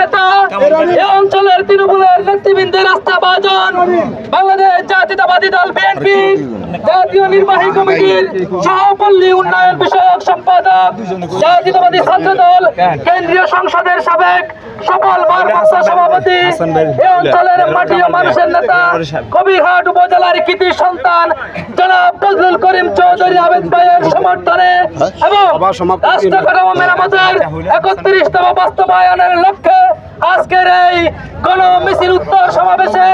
নেতা। এই অঞ্চলের তৃণমূলের নেতৃবৃন্দের রাস্তা ভাজন বাংলাদেশ জাতীয়তাবাদী দল বিএনপি, জাতীয় নির্বাহী কমিটির সহপল্লী উন্নয়ন বিষয়ক সম্পাদক, জাতীয়তাবাদী ছাত্র দল, কেন্দ্রীয় সংসদের সাবেক সকল ভারপ্রাপ্ত সভাপতি এই অঞ্চলের মাটি ও মানুষের নেতা, কবিরহাট উপজেলার কৃতি সন্তান জনাব ফজলুল করিম চৌধুরী আবেদ ভাইয়ের সমর্থনে এবং রাষ্ট্র কাঠামো মেরামতের একত্রিশতম বাস্তবায়নের লক্ষ্যে আজকের এই গণ মিছিল উত্তর সমাবেশে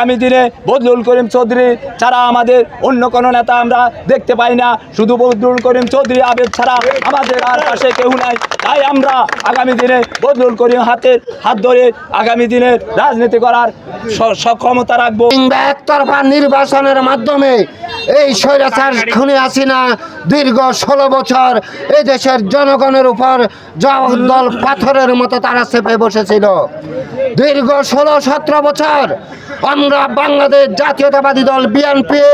আগামী দিনে বদলুল করিম চৌধুরী ছাড়া আমাদের অন্য কোনো নেতা আমরা দেখতে পাই না। শুধু বদলুল করিম চৌধুরী আবেদ ছাড়া আমাদের আর পাশে কেউ নাই। তাই আমরা আগামী দিনে বদলুল করিম হাতের হাত ধরে আগামী দিনে রাজনীতি করার সক্ষমতা রাখব। একতরফা নির্বাচনের মাধ্যমে এই স্বৈরাচার খুনি হাসিনা দীর্ঘ ষোলো বছর এই দেশের জনগণের উপর জগদ্দল পাথরের মতো তারা চেপে বসেছিল। দীর্ঘ ষোলো, সতেরো বছর আমরা বাংলাদেশ জাতীয়তাবাদী দল বিএনপি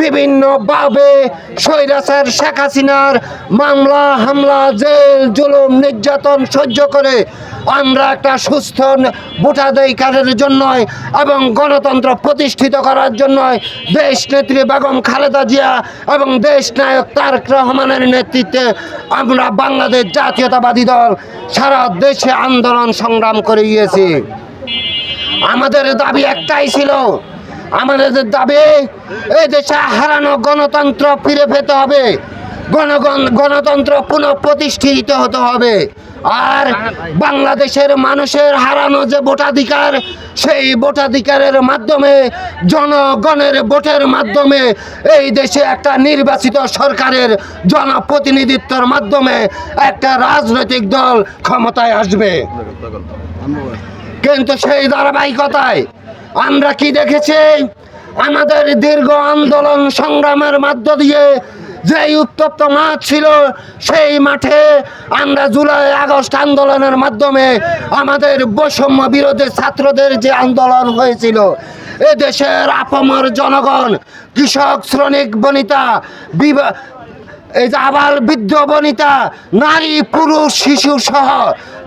বিভিন্ন ভাবে স্বৈরাচার শেখ হাসিনার মামলা, হামলা, জেল, জুলুম, নির্যাতন সহ্য করে আমরা একটা সুস্থ ভোটাধিকারের জন্য এবং গণতন্ত্র প্রতিষ্ঠিত করার জন্য দেশ নেত্রী বেগম খালেদা জিয়া এবং দেশ নায়ক তারক রহমানের নেতৃত্বে আমরা বাংলাদেশ জাতীয়তাবাদী দল সারা দেশে আন্দোলন সংগ্রাম করে গিয়েছি আমাদের দাবি একটাই ছিল, আমাদের দাবি এই দেশে হারানো গণতন্ত্র ফিরে পেতে হবে, গণগণ, গণতন্ত্র পুনঃ প্রতিষ্ঠিত হতে হবে। আর বাংলাদেশের মানুষের হারানো যে ভোটাধিকার, সেই ভোটাধিকারের মাধ্যমে, জনগণের ভোটের মাধ্যমে, এই দেশে একটা নির্বাচিত সরকারের জনপ্রতিনিধিত্বের মাধ্যমে একটা রাজনৈতিক দল ক্ষমতায় আসবে। কিন্তু সেই ধারাবাহিকতায় আমরা কি দেখেছি? আমাদের দীর্ঘ আন্দোলন সংগ্রামের মধ্য দিয়ে যেই উত্তপ্ত মাঠ ছিল, সেই মাঠে আমরা জুলাই, আগস্ট আন্দোলনের মাধ্যমে আমাদের বৈষম্য বিরোধী ছাত্রদের যে আন্দোলন হয়েছিল, এ দেশের আপমর জনগণ, কৃষক, শ্রমিক, বনিতা এই যে আবার বৃদ্ধ, বনিতা, নারী, পুরুষ, শিশু সহ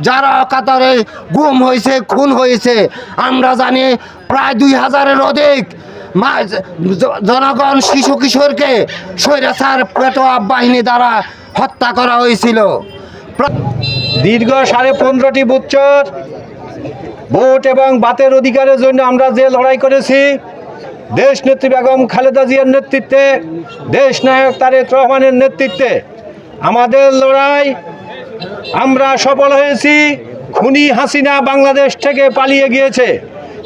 যারা কাতারে গুম হয়েছে, খুন হয়েছে, আমরা জানি প্রায় দুই হাজারের অধিক জনগণ শিশু কিশোরকে স্বৈরাচার পেটোয়া বাহিনী দ্বারা হত্যা করা হয়েছিল। দীর্ঘ সাড়ে পনেরোটি বছর ভোট এবং বাতের অধিকারের জন্য আমরা যে লড়াই করেছি দেশ নেত্রী বেগম খালেদা জিয়ার নেতৃত্বে দেশ নায়ক তারেক রহমানের নেতৃত্বে, আমাদের লড়াই আমরা সফল হয়েছি, খুনি হাসিনা বাংলাদেশ থেকে পালিয়ে গিয়েছে।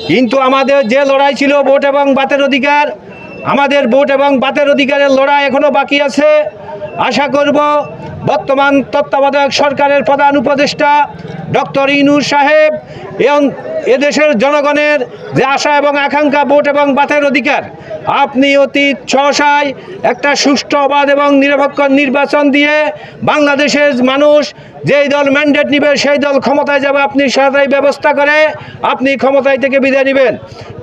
কিন্তু আমাদের যে লড়াই ছিল ভোট এবং বাতের অধিকার, আমাদের ভোট এবং বাতের অধিকারের লড়াই এখনও বাকি আছে। আশা করব বর্তমান তত্ত্বাবধায়ক সরকারের প্রধান উপদেষ্টা ডক্টর ইনুর সাহেব, এবং এদেশের জনগণের যে আশা এবং আকাঙ্ক্ষা, ভোট এবং বাতের অধিকার, আপনি অতি সহসায় একটা সুষ্ঠু, অবাধ এবং নিরপেক্ষ নির্বাচন দিয়ে বাংলাদেশের মানুষ যেই দল ম্যান্ডেট নিবে, সেই দল ক্ষমতায় যাবে, আপনি সেটাই ব্যবস্থা করে আপনি ক্ষমতায় থেকে বিদায় নেবেন।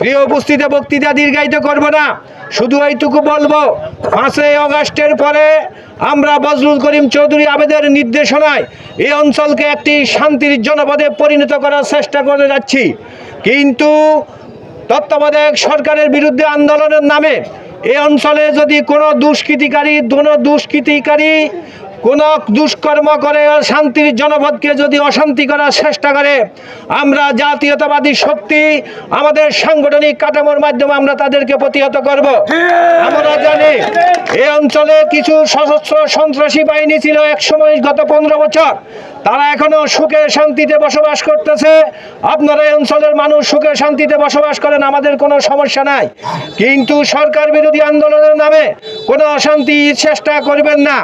প্রিয় উপস্থিতি বক্তৃতা দীর্ঘায়িত করব না, শুধু এইটুকু বলব, পাঁচই অগাস্টের পরে আমরা বজলুল করিম চৌধুরী আবেদের নির্দেশনায় এই অঞ্চলকে একটি শান্তির জনপদে পরিণত করার চেষ্টা করে যাচ্ছি। কিন্তু তত্ত্বাবধায়ক সরকারের বিরুদ্ধে আন্দোলনের নামে এই অঞ্চলে যদি কোনো দুষ্কৃতিকারী কোনো দুষ্কৃতিকারী কোনো দুষ্কর্ম করে শান্তির জনপদকে যদি অশান্তি করার চেষ্টা করে, আমরা জাতীয়তাবাদী শক্তি, আমাদের সাংগঠনিক কাঠামোর মাধ্যমে আমরা তাদেরকে প্রতিহত করব। আমরা জানি এই অঞ্চলে কিছু সশস্ত্র সন্ত্রাসী বাহিনী ছিল এক সময় গত পনেরো বছর। তারা এখনও সুখে শান্তিতে বসবাস করতেছে। আপনারা এই অঞ্চলের মানুষ সুখে শান্তিতে বসবাস করেন, আমাদের কোনো সমস্যা নাই। কিন্তু সরকার বিরোধী আন্দোলনের নামে কোনো অশান্তি চেষ্টা করবেন না।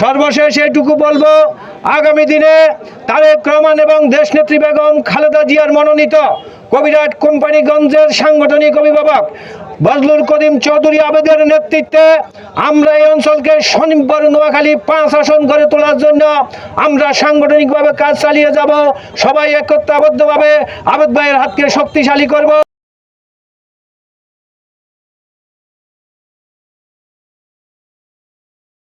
সর্বশেষ এটুকু বলব, আগামী দিনে তারেক রহমান এবং দেশনেত্রী বেগম খালেদা জিয়ার মনোনীত কবিরাট কোম্পানিগঞ্জের সাংগঠনিক অভিভাবক বজলুল করিম চৌধুরী আবেদের নেতৃত্বে আমরা এই অঞ্চলকে স্বনির্ভর নোয়াখালী পাঁচ আসন করে তোলার জন্য আমরা সাংগঠনিকভাবে কাজ চালিয়ে যাব। সবাই একত্রাবদ্ধভাবে আবেদ ভাইয়ের হাতকে শক্তিশালী করব।